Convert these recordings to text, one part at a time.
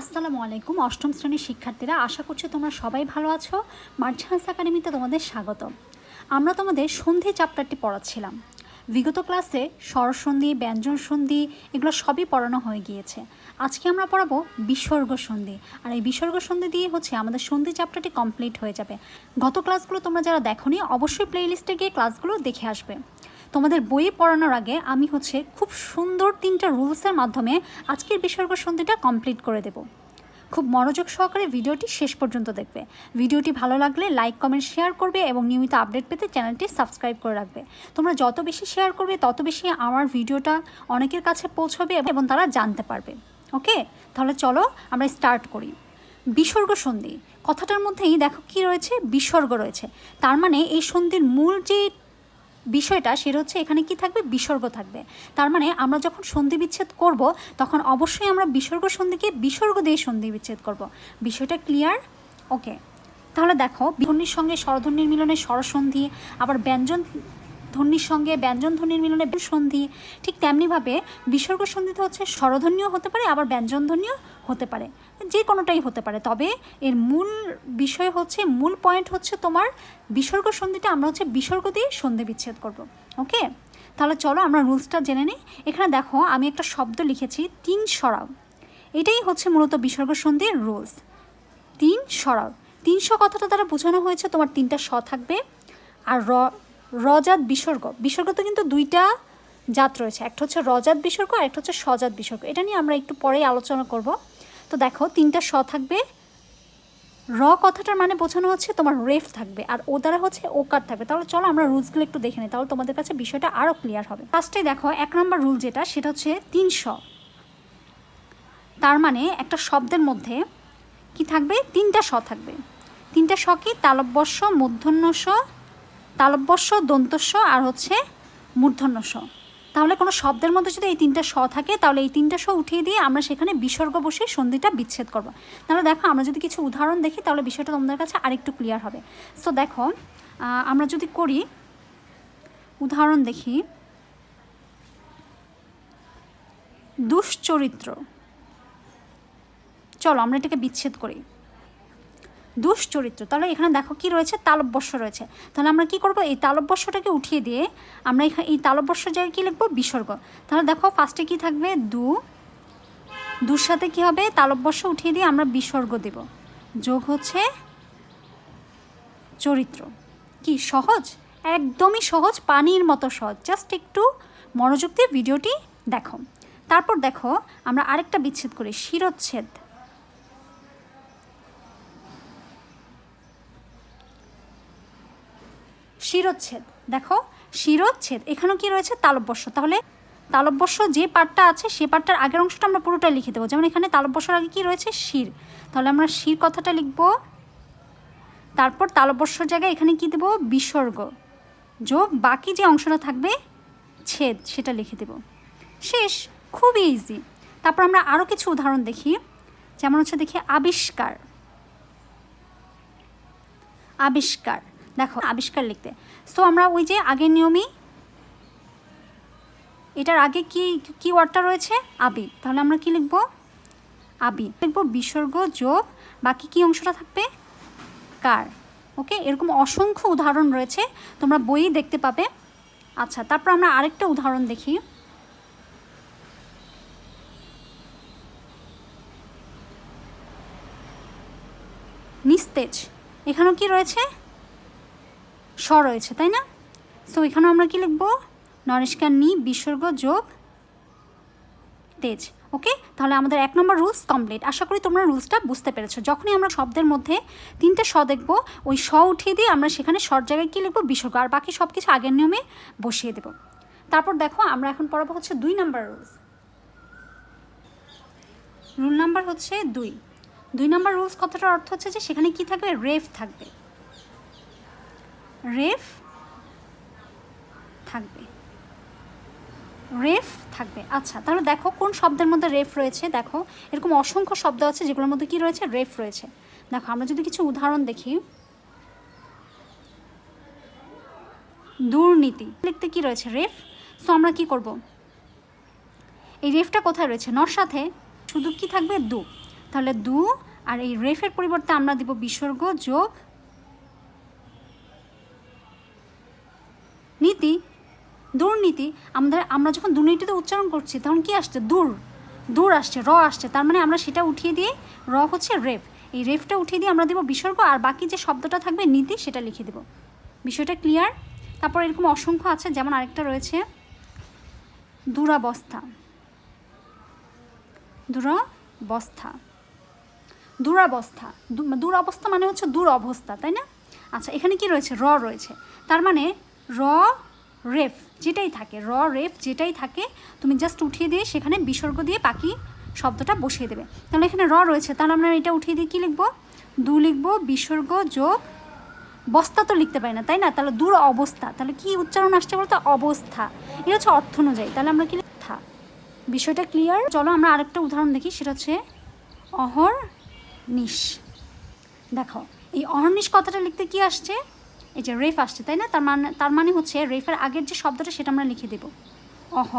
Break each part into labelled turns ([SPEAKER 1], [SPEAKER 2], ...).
[SPEAKER 1] আসসালামু আলাইকুম, অষ্টম শ্রেণির শিক্ষার্থীরা, আশা করছি তোমরা সবাই ভালো আছো। মার্চান্স একাডেমিতে তোমাদের স্বাগত আমরা তোমাদের সন্ধি চ্যাপ্টারটি পড়াচ্ছিলাম। বিগত ক্লাসে স্বরসন্ধি ব্যঞ্জন সন্ধি, এগুলো সবই পড়ানো হয়ে গিয়েছে। আজকে আমরা পড়াবো বিসর্গ সন্ধি। আর এই বিসর্গ সন্ধি দিয়ে হচ্ছে আমাদের সন্ধি চ্যাপ্টারটি কমপ্লিট হয়ে যাবে। গত ক্লাসগুলো তোমরা যারা দেখোনি, অবশ্যই প্লেলিস্টে গিয়ে ক্লাসগুলো দেখে আসবে। তোমাদের বই পড়ানোর আগে আমি হচ্ছে খুব সুন্দর তিনটা রুলসের মাধ্যমে আজকের বিসর্গ সন্ধিটা কমপ্লিট করে দেব। খুব মনোযোগ সহকারে ভিডিওটি শেষ পর্যন্ত দেখবে। ভিডিওটি ভালো লাগলে লাইক, কমেন্ট, শেয়ার করবে এবং নিয়মিত আপডেট পেতে চ্যানেলটি সাবস্ক্রাইব করে রাখবে। তোমরা যত বেশি শেয়ার করবে, তত বেশি আমার ভিডিওটা অনেকের কাছে পৌঁছবে এবং তারা জানতে পারবে। ওকে? তাহলে চলো আমরা স্টার্ট করি। বিসর্গ সন্ধি। কথাটার মধ্যেই দেখো কি রয়েছে? বিসর্গ রয়েছে। তার মানে এই সন্ধির মূল যে বিষয়টা সেটা হচ্ছে এখানে কি থাকবে? বিসর্গ থাকবে। তার মানে আমরা যখন সন্ধি বিচ্ছেদ করব, তখন অবশ্যই আমরা বিসর্গ সন্ধিকে বিসর্গ দিয়ে সন্ধি বিচ্ছেদ করব। বিষয়টা ক্লিয়ার ওকে তাহলে দেখো বিহনির সঙ্গে স্বরধ্বনির মিলনে স্বরসন্ধি, আবার ব্যঞ্জন ধ্বনির সঙ্গে ব্যঞ্জন ধ্বনির মিলনে সন্ধি। ঠিক তেমনিভাবে বিসর্গ সন্ধিতে হচ্ছে স্বরধ্বনিও হতে পারে, আবার ব্যঞ্জন ধ্বনিও হতে পারে। যে কোনোটাই হতে পারে। তবে এর মূল বিষয় হচ্ছে, মূল পয়েন্ট হচ্ছে তোমার বিসর্গ সন্ধিটা আমরা হচ্ছে বিসর্গ দিয়ে সন্ধি বিচ্ছেদ করব। ওকে? তাহলে চলো আমরা রুলসটা জেনে নিই। এখানে দেখো, আমি একটা শব্দ লিখেছি, তিন সরাব এটাই হচ্ছে মূলত বিসর্গ সন্ধির রুলস। তিন সরাব তিনশো কথাটা দ্বারা বোঝানো হয়েছে, তোমার তিনটা স থাকবে। আর র রজাত বিসর্গ। বিসর্গ তো কিন্তু দুইটা জাত রয়েছে, একটা হচ্ছে রজাত বিসর্গ আর একটা হচ্ছে সজাত বিসর্গ। এটা নিয়ে আমরা একটু পরেই আলোচনা করব। তো দেখো, তিনটা স থাকবে। র কথাটার মানে বোঝানো হচ্ছে তোমার রেফ থাকবে আর ও দ্বারা হচ্ছে ওকার থাকবে। তাহলে চলো আমরা রুলসগুলো একটু দেখে নিই, তাহলে তোমাদের কাছে বিষয়টা আরও ক্লিয়ার হবে। ফার্স্টে দেখো, এক নম্বর রুল যেটা, সেটা হচ্ছে তিন তিনশো তার মানে একটা শব্দের মধ্যে কি থাকবে? তিনটা স থাকবে। তিনটা স কি? তালব্যস্য মূর্ধন্য স তালব্যস্য দন্তস্য আর হচ্ছে মূর্ধন্য স তাহলে কোনো শব্দের মধ্যে যদি এই তিনটা স থাকে, তাহলে এই তিনটা স উঠিয়ে দিয়ে আমরা সেখানে বিসর্গ বসে সন্ধিটা বিচ্ছেদ করব। তাহলে দেখো, আমরা যদি কিছু উদাহরণ দেখি, তাহলে বিষয়টা তোমাদের কাছে আরেকটু ক্লিয়ার হবে। সো দেখো আমরা যদি করি, উদাহরণ দেখি। দুশ্চরিত্র। চলো, আমরা এটাকে বিচ্ছেদ করি। দুশ্চরিত্র। তাহলে এখানে দেখো কি রয়েছে? তালব্যস্য রয়েছে। তাহলে আমরা কি করব? এই তালব্যস্যটাকে উঠিয়ে দিয়ে আমরা এই তালব্যস্য জায়গায় কী লিখব? বিসর্গ। তাহলে দেখো ফার্স্টে কি থাকবে? দু। দুর সাথে কি হবে? তালব্যস্য উঠিয়ে দিয়ে আমরা বিসর্গ দেব। যোগ হচ্ছে চরিত্র। কি, সহজ? একদমই সহজ, পানির মতো সহজ। জাস্ট একটু মনোযোগ দিয়ে ভিডিওটি দেখো। তারপর দেখো আমরা আরেকটা বিচ্ছেদ করি, শিরোচ্ছেদ। শিরোচ্ছেদ। দেখো, শিরোচ্ছেদ, এখানেও কি রয়েছে? তালব্যস্য। তাহলে তালব্যস্য যে পার্টটা আছে, সে পার্টটার আগের অংশটা আমরা পুরোটা লিখে দেবো। যেমন এখানে তালব্যস্যর আগে কি রয়েছে? শির। তাহলে আমরা শির কথাটা লিখব। তারপর তালব্যস্যর জায়গায় এখানে কি দেবো? বিসর্গ। যোগ বাকি যে অংশটা থাকবে, ছেদ, সেটা লিখে দেব। শেষ খুবই ইজি তারপর আমরা আরও কিছু উদাহরণ দেখি। যেমন হচ্ছে দেখি, আবিষ্কার। আবিষ্কার। দেখো, আবিষ্কার লিখতে। সো আমরা ওই যে আগের নিয়মই, এটার আগে কি কি ওয়ার্ডটা রয়েছে? আবি তাহলে আমরা কি লিখব? আবি লিখব বিসর্গ, যোগ, বাকি কি অংশটা থাকবে? কার? ওকে এরকম অসংখ্য উদাহরণ রয়েছে, তোমরা বইই দেখতে পাবে। আচ্ছা তারপর আমরা আরেকটা উদাহরণ দেখি। নিস্তেজ। এখানেও কি রয়েছে? স রয়েছে, তাই না? সো এখানেও আমরা কি লিখব? নরেশকার নি, বিসর্গ যোগ তেজ। ওকে তাহলে আমাদের এক নম্বর রুলস কমপ্লিট আশা করি তোমরা রুলসটা বুঝতে পেরেছ। যখনই আমরা শব্দের মধ্যে তিনটে স দেখব, ওই স উঠিয়ে দিয়ে আমরা সেখানে সর জায়গায় কী লিখব? বিসর্গ। আর বাকি সব কিছু আগের নিয়মে বসিয়ে দেব। তারপর দেখো, আমরা এখন পড়াবো হচ্ছে দুই নাম্বার রুলস রুল নাম্বার হচ্ছে দুই। দুই নাম্বার রুলস কথাটার অর্থ হচ্ছে যে সেখানে কি থাকবে? রেফ থাকবে। রেফ থাকবে। রেফ থাকবে। আচ্ছা তাহলে দেখো কোন শব্দের মধ্যে রেফ রয়েছে? দেখো, এরকম অসংখ্য শব্দ আছে, যেগুলোর মধ্যে কি রয়েছে? রেফ রয়েছে। দেখো, আমরা যদি কিছু উদাহরণ দেখি। দুর্নীতি। লিখতে কি রয়েছে? রেফ। সো আমরা কি করব? এই রেফটা কোথায় রয়েছে? নর সাথে শুধু কি থাকবে? দু। তাহলে দু আর এই রেফের পরিবর্তে আমরা দিব বিসর্গ যোগ নীতি দুর্নীতি আমাদের, আমরা যখন দুর্নীতিতে উচ্চারণ করছি, তখন কি আসছে? দূর দূর আসছে, র আসছে, তার মানে আমরা সেটা উঠিয়ে দিয়ে, র হচ্ছে রেফ, এই রেফটা উঠিয়ে দিয়ে আমরা দেবো বিসর্গ, আর বাকি যে শব্দটা থাকবে নীতি, সেটা লিখে দেবো। বিষয়টা ক্লিয়ার তারপর এরকম অসংখ্য আছে, যেমন আরেকটা রয়েছে, দুরাবস্থা। দুরাবস্থা। দুরাবস্থা। দুরবস্থা মানে হচ্ছে দুরবস্থা, তাই না? আচ্ছা এখানে কি রয়েছে? র রয়েছে। তার মানে র, রেফ যেটাই থাকে, র, রেফ যেটাই থাকে, তুমি জাস্ট উঠিয়ে দিয়ে সেখানে বিসর্গ দিয়ে বাকি শব্দটা বসিয়ে দেবে। তাহলে এখানে র রয়েছে, তাহলে আমরা এটা উঠিয়ে দিয়ে কী লিখব? দু লিখব, বিসর্গ যোগ, বস্তা তো লিখতে পারি না, তাই না? তাহলে দূর অবস্থা, তাহলে কি উচ্চারণ আসছে বলতো? অবস্থা। এটা হচ্ছে অর্থ অনুযায়ী, তাহলে আমরা কি লিখা বিষয়টা ক্লিয়ার চলো আমরা আরেকটা উদাহরণ দেখি, সেটা হচ্ছে অহর নিশ দেখো, এই অহর্নিশ কথাটা লিখতে কি আসছে? এই যে রেফ আসছে, তাই না? তার মানে তার মানে হচ্ছে রেফের আগের যে শব্দটা সেটা আমরা লিখে দেব। অহ,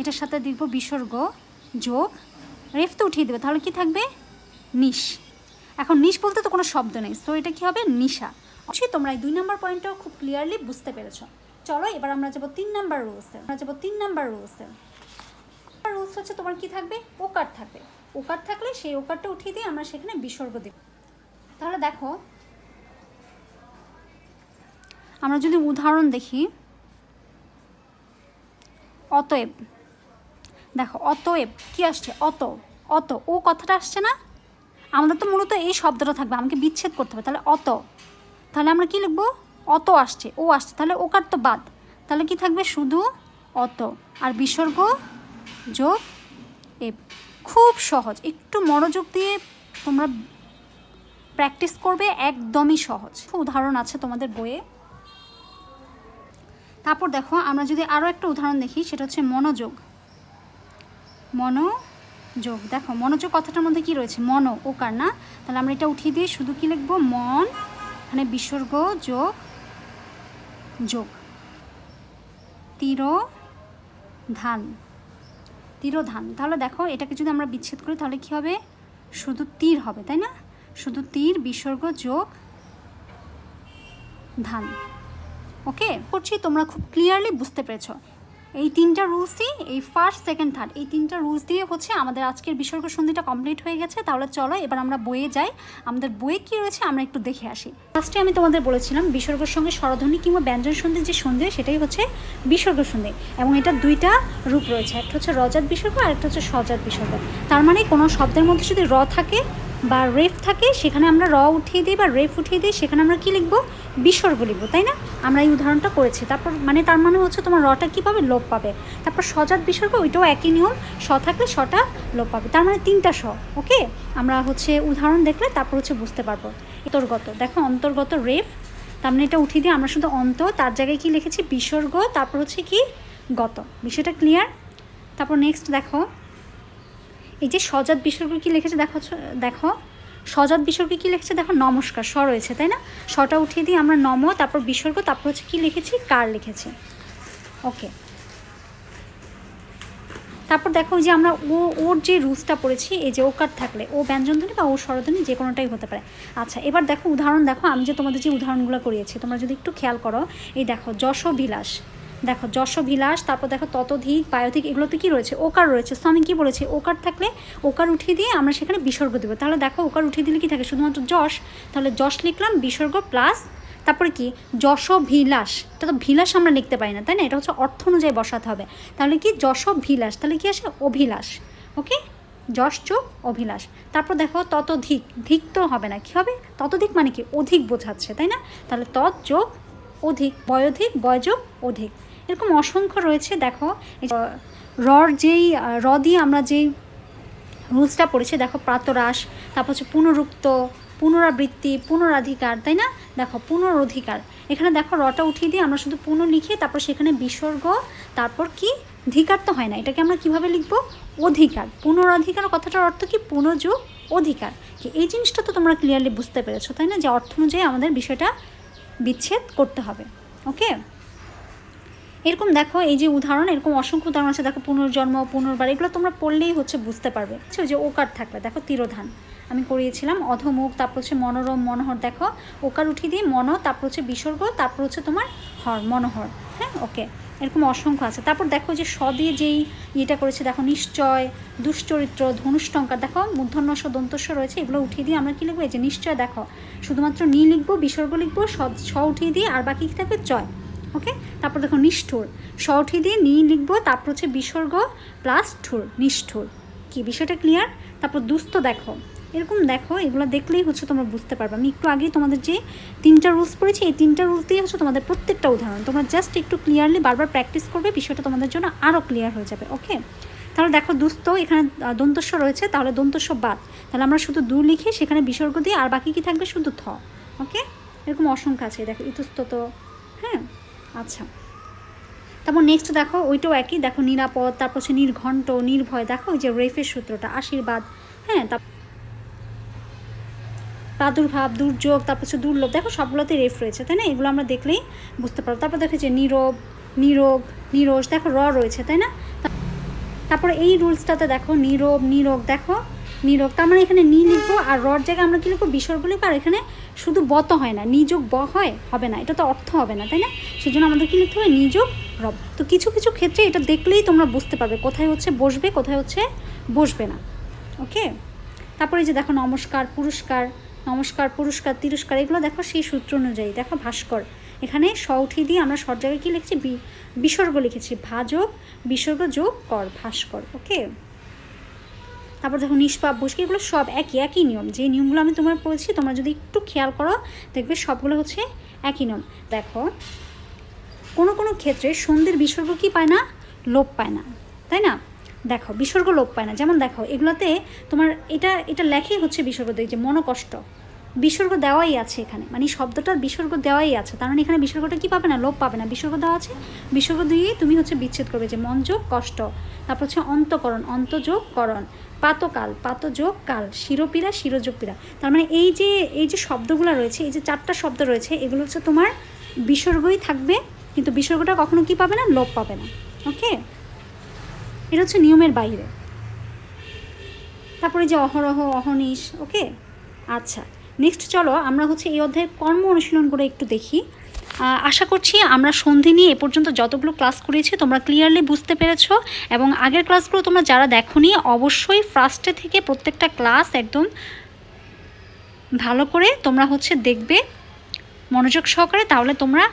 [SPEAKER 1] এটার সাথে দেখব বিসর্গ যোগ রেফ তো উঠিয়ে দেবে, তাহলে কি থাকবে? নিশ। এখন নিশ বলতে তো কোনো শব্দ নেই সো এটা কি হবে? নিশা। অবশ্যই তোমরা এই দুই নম্বর পয়েন্টটাও খুব ক্লিয়ারলি বুঝতে পেরেছ। চলো, এবার আমরা যাব তিন নাম্বার রুলসে আমরা যাব তিন নাম্বার রুলসে রুলস হচ্ছে তোমার কি থাকবে? ওকার থাকবে। ওকার থাকলে সেই ওকারটা উঠিয়ে দিয়ে আমরা সেখানে বিসর্গ দেব। তাহলে দেখো আমরা যদি উদাহরণ দেখি, অতএব, দেখো, অতএব কি আসছে? অত অত, ও কথাটা আসছে না? আমাদের তো মূলত এই শব্দটা থাকবে, আমাকে বিচ্ছেদ করতে হবে, তাহলে অত। তাহলে আমরা কি লিখব? অত আসছে, ও আসছে, তাহলে ওকার তো বাদ। তাহলে কি থাকবে? শুধু অত। আর বিসর্গ যোগ এ। খুব সহজ, একটু মনোযোগ দিয়ে তোমরা প্র্যাকটিস করবে, একদমই সহজ। উদাহরণ আছে তোমাদের বইয়ে। তারপর দেখো, আমরা যদি আরও একটা উদাহরণ দেখি, সেটা হচ্ছে মনোযোগ। মনোযোগ, দেখো, মনোযোগ কথাটার মধ্যে কি রয়েছে? মন, ওকার, না? তাহলে আমরা এটা উঠিয়ে দিয়ে শুধু কি লিখব? মন মানে বিসর্গ, যোগ যোগ। তীর ধান তীরধান। তাহলে দেখো, এটাকে যদি আমরা বিচ্ছেদ করি, তাহলে কি হবে? শুধু তীর হবে, তাই না? শুধু তীর, বিসর্গ, যোগ, ধান। ওকে করছি তোমরা খুব ক্লিয়ারলি বুঝতে পেরেছ। এই তিনটা রুলসই এই ফার্স্ট সেকেন্ড থার্ড এই তিনটা রুলস দিয়ে হচ্ছে আমাদের আজকের বিসর্গ সন্ধিটা কমপ্লিট হয়ে গেছে। তাহলে চলো, এবার আমরা বইয়ে যাই। আমাদের বইয়ে কী রয়েছে, আমরা একটু দেখে আসি। ফার্স্টে আমি তোমাদের বলেছিলাম, বিসর্গের সঙ্গে স্বরধ্বনি কিংবা ব্যঞ্জন সন্ধি যে সন্ধি সেটাই হচ্ছে বিসর্গ সন্ধি। এবং এটা দুইটা রূপ রয়েছে, একটা হচ্ছে রজাত বিসর্গ আর একটা হচ্ছে সজাত বিসর্গ। তার মানে কোনো শব্দের মধ্যে যদি র থাকে বা রেফ থাকে, সেখানে আমরা র উঠিয়ে দিই বা রেফ উঠিয়ে দিই, সেখানে আমরা কী লিখব? বিসর্গ লিখব, তাই না? আমরা এই উদাহরণটা করেছি। তারপর মানে তার মানে হচ্ছে তোমার রটা কী পাবে লোপ পাবে? তারপর সজাত বিসর্গ, ওইটাও একই নিয়ম, স থাকলে সটা লোপ পাবে। তার মানে তিনটা স, ওকে? আমরা হচ্ছে উদাহরণ দেখলে তারপর হচ্ছে বুঝতে পারব। অন্তর্গত, দেখো অন্তর্গত রেফ তার মানে এটা উঠিয়ে দিয়ে আমরা শুধু অন্ত, তার জায়গায় কি লিখেছি? বিসর্গ, তারপর হচ্ছে কি? গত, বিষয়টা ক্লিয়ার তারপর নেক্সট দেখো এই যে সজাত বিসর্গ কি লিখেছে দেখো দেখো। সজাত বিসর্গ কি লিখেছে? দেখো, নমস্কার স রয়েছে, তাই না? সটা উঠিয়ে দিয়ে আমরা নম, তারপর বিসর্গ, তারপর হচ্ছে কি লিখেছি? কার লিখেছি? ওকে। তারপর দেখো যে আমরা ও, ওর যে রুলসটা পড়েছি, এই যে ওকার থাকলে, ও ব্যঞ্জনধ্বনি বা ও স্বরধ্বনি, যে কোনোটাই হতে পারে। আচ্ছা এবার দেখো উদাহরণ, দেখো, আমি যে তোমাদের যে উদাহরণগুলো করিয়েছি, তোমরা যদি একটু খেয়াল করো, এই দেখো যশ বিলাস দেখো যশ বিলাস তারপর দেখো ততধিক, বায়োধিক, এগুলোতে কি রয়েছে? ওকার রয়েছে। সো আমি কী বলেছি? ওকার থাকলে ওকার উঠিয়ে দিয়ে আমরা সেখানে বিসর্গ দেবো। তাহলে দেখো, ওকার উঠিয়ে দিলে কি থাকে? শুধুমাত্র যশ। তাহলে যশ লিখলাম, বিসর্গ প্লাস তারপরে কি? যশ ভিলাস এটা তো ভিলাস আমরা লিখতে পারি না, তাই না? এটা হচ্ছে অর্থ অনুযায়ী বসাতে হবে। তাহলে কি? যশ ভিলাস তাহলে কি আসে? অভিলাষ। ওকে? যশ চোখ অভিলাষ। তারপর দেখো, ততোধিক। ধিক তো হবে না। কি হবে? ততোধিক মানে কি? অধিক বোঝাচ্ছে, তাই না? তাহলে তৎ যোগ অধিক, বয়োধিক বয়যোগ অধিক। এরকম অসংখ্য রয়েছে, দেখো। রর যেই র দিয়ে আমরা যেই রুলসটা পড়েছি, দেখো প্রাতরাস তারপর হচ্ছে পুনরুক্ত, পুনরাবৃত্তি, পুনরাধিকার, তাই না? দেখো, পুনরধিকার। এখানে দেখো রটা উঠিয়ে দিয়ে আমরা শুধু পুনঃ লিখে, তারপর সেখানে বিসর্গ, তারপর কি? ধিকার তো হয় না। এটাকে আমরা কীভাবে লিখব? অধিকার। পুনরাধিকার কথাটার অর্থ কি? পুনযোগ অধিকার। কি, এই জিনিসটা তো তোমরা ক্লিয়ারলি বুঝতে পেরেছ, তাই না? যে অর্থ অনুযায়ী আমাদের বিষয়টা বিচ্ছেদ করতে হবে। ওকে এরকম দেখো, এই যে উদাহরণ, এরকম অসংখ্য উদাহরণ আছে, দেখো পুনর্জন্ম, পুনর্বার, এগুলো তোমরা পড়লেই হচ্ছে বুঝতে পারবে। ওই যে ওকার থাকলে দেখো তিরোধান। আমি করিয়েছিলাম, অধমুখ, তারপর হচ্ছে মনোরম, মনোহর, দেখো, ওকার উঠিয়ে দিয়ে মনো, তারপর হচ্ছে বিসর্গ, তারপর হচ্ছে তোমার হর, মনোহর হ্যাঁ? ওকে, এরকম অসংখ্য আছে। তারপর দেখো যে স যেই ইয়েটা করেছে, দেখো নিশ্চয়, দুশ্চরিত্র, ধনুষ্টঙ্কার, দেখো, মূর্ধন্যস্ব, দন্তস্ব রয়েছে, এগুলো উঠিয়ে দিয়ে আমরা কী লিখব? এই যে নিশ্চয়, দেখো, শুধুমাত্র নি লিখব, বিসর্গ লিখব স উঠিয়ে দিয়ে, আর বাকি থাকবে? জয়। ওকে তারপর দেখো নিষ্ঠুর। স উঠিয়ে দিয়ে নি লিখব, তারপর হচ্ছে বিসর্গ প্লাস ঠুর, নিষ্ঠুর। কি, বিষয়টা ক্লিয়ার তারপর দুস্থ দেখো। এরকম দেখো, এগুলো দেখলেই হচ্ছে তোমরা বুঝতে পারবে। আমি একটু আগেই তোমাদের যে তিনটা রুলস পড়েছি, এই তিনটা রুলস দিয়ে হচ্ছে তোমাদের প্রত্যেকটা উদাহরণ। তোমরা জাস্ট একটু ক্লিয়ারলি বারবার প্র্যাকটিস করবে, বিষয়টা তোমাদের জন্য আরও ক্লিয়ার হয়ে যাবে ওকে তাহলে দেখো দুস্থ, এখানে দন্তস্ব রয়েছে, তাহলে দন্তস্ব বাদ। তাহলে আমরা শুধু দু লিখে সেখানে বিসর্গ দিয়ে আর বাকি কি থাকবে? শুধু থ ওকে এরকম অসংখ্য আছে। দেখো ইতস্তত হ্যাঁ? আচ্ছা। তারপর নেক্সট দেখো, ওইটাও একই। দেখো নিরাপদ, তারপর হচ্ছে নির্ঘণ্ট, নির্ভয়। দেখো ওই যে রেফের সূত্রটা, আশীর্বাদ। হ্যাঁ তারপর প্রাদুর্ভাব, দুর্যোগ, তারপর হচ্ছে দুর্লভ। দেখো সবগুলোতে রেফ রয়েছে, তাই না? এগুলো আমরা দেখলেই বুঝতে পারব। তারপর দেখো যে নীরব, নিরোগ, নিরোষ, দেখো র রয়েছে, তাই না? তা- তারপরে এই রুলসটাতে দেখো নীরব, নিরোগ। দেখো, নিরোগ। তার মানে এখানে নি লিখব আর রর জায়গায় আমরা কী লিখব? বিসর্গ লিখব। আর এখানে শুধু বত হয় না, নিযোগ ব হয়, হবে না। এটা তো অর্থ হবে না, তাই না? সেই জন্য আমাদের কী লিখতে হবে নিযোগ রব তো কিছু কিছু ক্ষেত্রে এটা দেখলেই তোমরা বুঝতে পারবে কোথায় হচ্ছে বসবে, কোথায় হচ্ছে বসবে না। ওকে? তারপরে যে দেখো নমস্কার, পুরস্কার নমস্কার, পুরস্কার, তিরস্কার, এগুলো দেখো সেই সূত্র অনুযায়ী। দেখো ভাস্কর, এখানে স উঠিয়ে দিয়ে আমরা সব জায়গায় কী লিখছি? বিসর্গ লিখেছি। ভাযোগ বিসর্গ যোগ কর, ভাস্কর। ওকে? তারপর দেখো নিষ্পাপ বসকে এগুলো সব একই একই নিয়ম। যে নিয়মগুলো আমি তোমার পড়েছি তোমরা যদি একটু খেয়াল করো, দেখবে সবগুলো হচ্ছে একই নিয়ম। দেখো, কোনো কোনো ক্ষেত্রে সন্ধ্যের বিসর্গ কি পায় না? লোপ পায় না, তাই না? দেখো, বিসর্গ লোপ পায় না। যেমন দেখো, এগুলোতে তোমার এটা এটা লেখেই হচ্ছে বিসর্গ দেখ যে মনোকষ্ট। বিসর্গ দেওয়াই আছে এখানে। মানে শব্দটা বিসর্গ দেওয়াই আছে। তার মানে এখানে বিসর্গটা কি পাবে না? লোপ পাবে না। বিসর্গ দেওয়া আছে। বিসর্গ দিয়ে তুমি হচ্ছে বিচ্ছেদ করবে যে মনযোগ কষ্ট। তারপর হচ্ছে অন্তকরণ, অন্তযোগ, করণ। পাতকাল, পাতযোগ, কাল। শিরোপীড়া শিরোযোগ পীড়া তার মানে এই যে এই যে শব্দগুলো রয়েছে, এই যে চারটা শব্দ রয়েছে, এগুলো হচ্ছে তোমার বিসর্গই থাকবে, কিন্তু বিসর্গটা কখনো কি পাবে না? লোপ পাবে না। ওকে এটা হচ্ছে নিয়মের বাইরে। তারপরে যে অহরহ, অহনিশ ওকে আচ্ছা। নেক্সট চলো আমরা হচ্ছে এই অধ্যায়ের কর্ম অনুশীলন করে একটু দেখি। আশা করছি আমরা সন্ধি নিয়ে এ পর্যন্ত যতগুলো ক্লাস করেছি তোমরা ক্লিয়ারলি বুঝতে পেরেছ এবং আগের ক্লাসগুলো তোমরা যারা দেখোনি, অবশ্যই ফার্স্টে থেকে প্রত্যেকটা ক্লাস একদম ভালো করে তোমরা হচ্ছে দেখবে, মনোযোগ সহকারে তাহলে তোমরা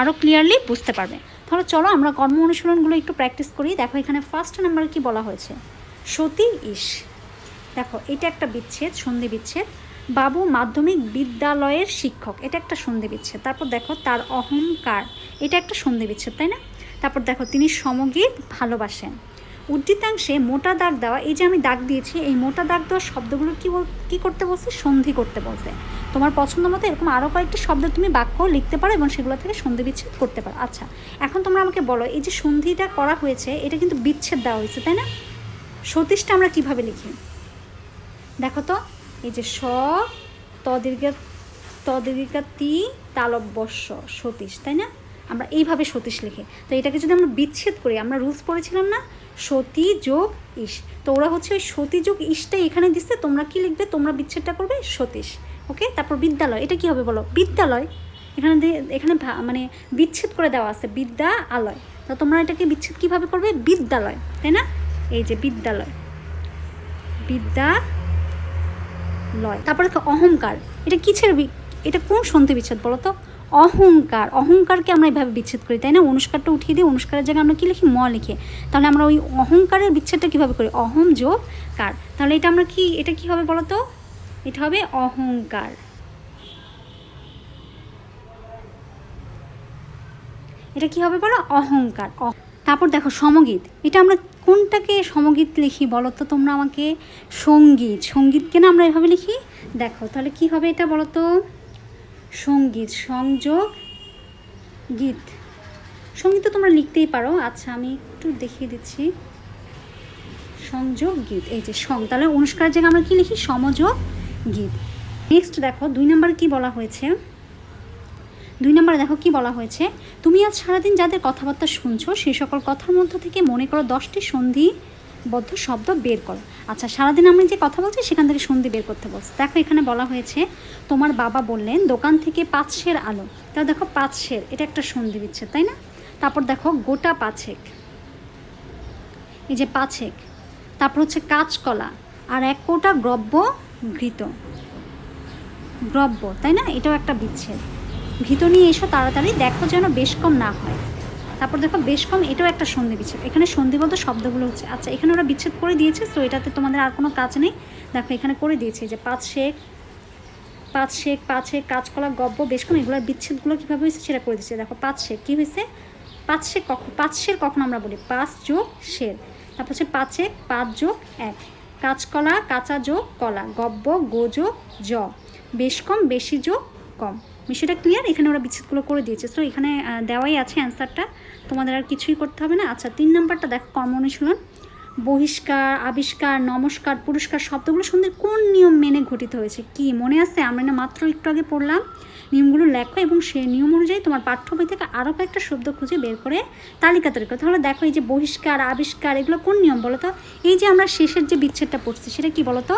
[SPEAKER 1] আরও ক্লিয়ারলি বুঝতে পারবে। তাহলে চলো আমরা কর্ম অনুশীলনগুলো একটু প্র্যাকটিস করি। দেখো এখানে ফার্স্ট নাম্বারে কি বলা হয়েছে? সতী ইস। দেখো, এটা একটা বিচ্ছেদ, সন্ধি বিচ্ছেদ। বাবু মাধ্যমিক বিদ্যালয়ের শিক্ষক। এটা একটা সন্ধি বিচ্ছেদ। তারপর দেখো তার অহংকার। এটা একটা সন্ধি বিচ্ছেদ, তাই না? তারপর দেখো তিনি সমগীত ভালোবাসেন। উদ্ধৃতাংশে মোটা দাগ দেওয়া, এই যে আমি দাগ দিয়েছি, এই মোটা দাগ দেওয়া শব্দগুলো কি বল, কী করতে বলছে? সন্ধি করতে বলছে। তোমার পছন্দ মতো এরকম আরও কয়েকটি শব্দ তুমি বাক্য লিখতে পারো এবং সেগুলো থেকে সন্ধি বিচ্ছেদ করতে পারো। আচ্ছা এখন তোমরা আমাকে বলো, এই যে সন্ধিটা করা হয়েছে, এটা কিন্তু বিচ্ছেদ দেওয়া হয়েছে, তাই না? সতীশটা আমরা কীভাবে লিখি? দেখো তো এই যে স, তদীর্ঘ তদীর্ঘা তি তালব্যস্য, সতীশ, তাই না? আমরা এইভাবে সতীশ লিখে। তো এটাকে যদি আমরা বিচ্ছেদ করি, আমরা রুলস পড়েছিলাম না? সতী যোগ ইস। তো ওরা হচ্ছে ওই সতী যোগ ইসটা এখানে দিচ্ছে, তোমরা কি লিখবে? তোমরা বিচ্ছেদটা করবে সতীশ। ওকে তারপর বিদ্যালয়, এটা কি হবে বলো? বিদ্যালয়। এখানে এখানে মানে বিচ্ছেদ করে দেওয়া আছে বিদ্যা আলয় তো তোমরা এটাকে বিচ্ছেদ কীভাবে করবে? বিদ্যালয়, তাই না? এই যে বিদ্যালয়। বিদ্যা লয়। তারপরে অহংকার। এটা কিসের এটা কোন সন্ধি বিচ্ছেদ বলো তো? অহংকার। অহংকারকে আমরা এভাবে বিচ্ছেদ করি, তাই না? অনুষ্কারটা উঠিয়ে দিই অনুষ্কারের জায়গায় আমরা কি লিখি? ম লিখে। তাহলে আমরা ওই অহংকারের বিচ্ছেদটা কীভাবে করি? অহম যোগ কার? তাহলে এটা আমরা কি এটা কি হবে বলো তো? এটা হবে অহংকার। এটা কি হবে বলো? অহংকার। অহ- তারপর দেখো সমগীত। এটা আমরা কোনটাকে সমগীত লিখি বলো তো তোমরা আমাকে? সংগীত। সঙ্গীতকে না আমরা এভাবে লিখি? দেখো, তাহলে কি হবে এটা বলো তো সংগীত, সংযোগ, গীত। সংগীত তো তোমরা লিখতেই পারো। আচ্ছা আমি একটু দেখিয়ে দিচ্ছি। সংযোগ, গীত। এই যে সং, তাহলে অনুষ্কার জায়গায় আমরা কি লিখি? সমযোগ, গীত। নেক্সট দেখো, দুই নম্বর কি বলা হয়েছে? দুই নম্বরে দেখো কি বলা হয়েছে? তুমি আজ সারাদিন যাদের কথাবার্তা শুনছো সেই সকল কথার মধ্য থেকে মনে করো দশটি সন্ধিবদ্ধ শব্দ বের করো। আচ্ছা সারাদিন আমি যে কথা বলছি, সেখান থেকে সন্ধি বের করতে বলছি। দেখো, এখানে বলা হয়েছে, তোমার বাবা বললেন, দোকান থেকে পাঁচশের আলো। তাও দেখো পাঁচশের, এটা একটা সন্ধি বিচ্ছেদ তাই না? তারপর দেখো, গোটা পাঁচেক। এই যে পাঁচেক। তারপর হচ্ছে, কাঁচকলা আর এক কোটা গ্রব্য ঘৃত। গ্রব্য, তাই না? এটাও একটা বিচ্ছেদ। ঘৃত নিয়ে এসো তাড়াতাড়ি, দেখো যেন বেশ কম না হয়। তারপর দেখো বেশ কম, এটাও একটা সন্ধি বিচ্ছেদ। এখানে সন্ধিবদ্ধ শব্দগুলো হচ্ছে আচ্ছা এখানে ওরা বিচ্ছেদ করে দিয়েছে তো এটাতে তোমাদের আর কোনো কাজ নেই। দেখো, এখানে করে দিয়েছে, যে পাঁচ শেখ পাঁচ শেখ পাঁচ শেখ কাঁচকলা গব্য বেশ কম, এগুলোর বিচ্ছেদগুলো কীভাবে হয়েছে সেটা করে দিচ্ছে দেখো, পাঁচ শেখ কী হয়েছে? পাঁচ শেখ কখন পাঁচ শের কখন আমরা বলি? পাঁচ যোগ শের। তারপর হচ্ছে পাঁচ পাঁচে পাঁচ যোগ এক। কাঁচকলা, কাঁচা যোগ কলা গব্য গো যোগ জ। বেশ কম, বেশি যোগ কম। বিষয়টা ক্লিয়ার এখানে ওরা বিচ্ছেদগুলো করে দিয়েছে। সো এখানে দেওয়াই আছে অ্যান্সারটা তোমাদের আর কিছুই করতে হবে না? আচ্ছা তিন নাম্বারটা দেখো কর্ম অনুশীলন। বহিষ্কার, আবিষ্কার, নমস্কার, পুরস্কার শব্দগুলো সন্ধ্যের কোন নিয়ম মেনে ঘটিত হয়েছে? কি মনে আছে? আমরা না মাত্র একটু আগে পড়লাম। নিয়মগুলো লেখো এবং সেই নিয়ম অনুযায়ী তোমার পাঠ্য বই থেকে আরও কয়েকটা শব্দ খুঁজে বের করে তালিকা তৈরি করো। তাহলে দেখো এই যে বহিষ্কার, আবিষ্কার, এগুলো কোন নিয়ম বলো তো? এই যে আমরা শেষের যে বিচ্ছেদটা পড়ছি সেটা কি বলো তো?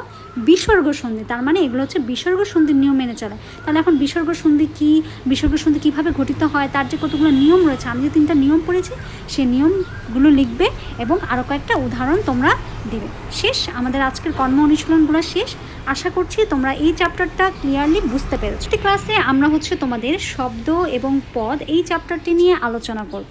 [SPEAKER 1] বিসর্গ সন্ধি। তার মানে এগুলো হচ্ছে বিসর্গ সন্ধির নিয়ম মেনে চলে। তাহলে এখন বিসর্গ সন্ধি কি? বিসর্গ সন্ধি কীভাবে ঘটিত হয়? তার যে কতগুলো নিয়ম রয়েছে, আমি যে তিনটা নিয়ম পড়েছি, সেই নিয়মগুলো লিখবে এবং আরও কয়েকটা উদাহরণ তোমরা দেবে। শেষ, আমাদের আজকের কর্ম অনুশীলনগুলো শেষ। আশা করছি তোমরা এই চ্যাপ্টারটা ক্লিয়ারলি বুঝতে পেরেছ। ক্লাসে আমরা হচ্ছে তোমাদের শব্দ এবং পদ এই চ্যাপ্টারটি নিয়ে আলোচনা করব।